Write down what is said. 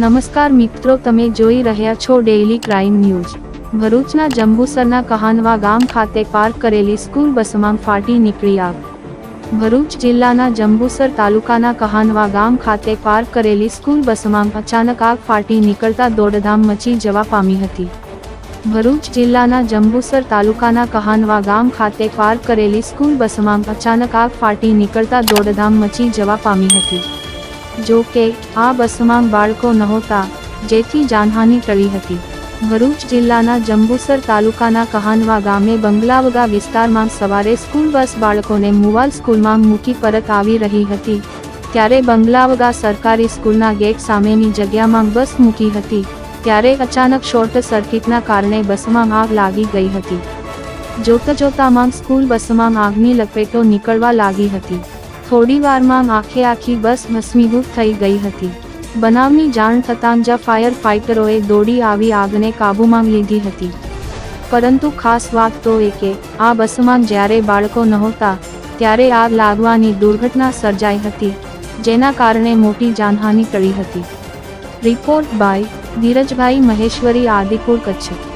નમસ્કાર મિત્રો, તમે જોઈ રહ્યા છો ડેઇલી ક્રાઇમ ન્યૂઝ ભરૂચના જંબુસરના કહાનવા ગામ ખાતે પાર્ક કરેલી સ્કૂલ બસમાં ફાટી નીકળી આગ. ભરૂચ જિલ્લાના જંબુસર તાલુકાના કહાનવા ગામ ખાતે પાર્ક કરેલી સ્કૂલ બસમાં અચાનક આગ ફાટી નીકળતા દોડધામ મચી જવા પામી હતી. ભરૂચ જિલ્લાના જંબુસર તાલુકાના કહાનવા ગામ ખાતે પાર્ક કરેલી સ્કૂલ બસમાં અચાનક આગ ફાટી નીકળતા દોડધામ મચી જવા પામી હતી. જો કે, આ બસમાં બાળકો નહોતા, જેથી જાનહાનિ ટળી હતી. ભરૂચ જિલ્લાના જંબુસર તાલુકાના કહાનવા ગામે બંગલાવગા વિસ્તારમાં સવારે સ્કૂલ બસ બાળકોને મુવાલ સ્કૂલમાં મૂકી પરત આવી રહી હતી, ત્યારે બંગલાવગા સરકારી સ્કૂલના ગેટ સામેની જગ્યામાં બસ મૂકી હતી, ત્યારે અચાનક શોર્ટ સર્કિટના કારણે બસમાં આગ લાગી ગઈ હતી. જોતા જોતામાં સ્કૂલ બસમાં આગની લપેટો નીકળવા લાગી હતી. થોડી વારમાં આખે આખી બસ ભસ્મીભૂત થઈ ગઈ હતી. બનાવની જાણ થતાં જ ફાયર ફાઇટરોએ દોડી આવી આગને કાબૂમાં લીધી હતી. પરંતુ ખાસ વાત તો એ કે, આ બસમાં જ્યારે બાળકો નહોતા, ત્યારે આગ લાગવાની દુર્ઘટના સર્જાઈ હતી, જેના કારણે મોટી જાનહાનિ ટળી હતી. Report by Dhirajbhai Maheshwari Adipur Kutch.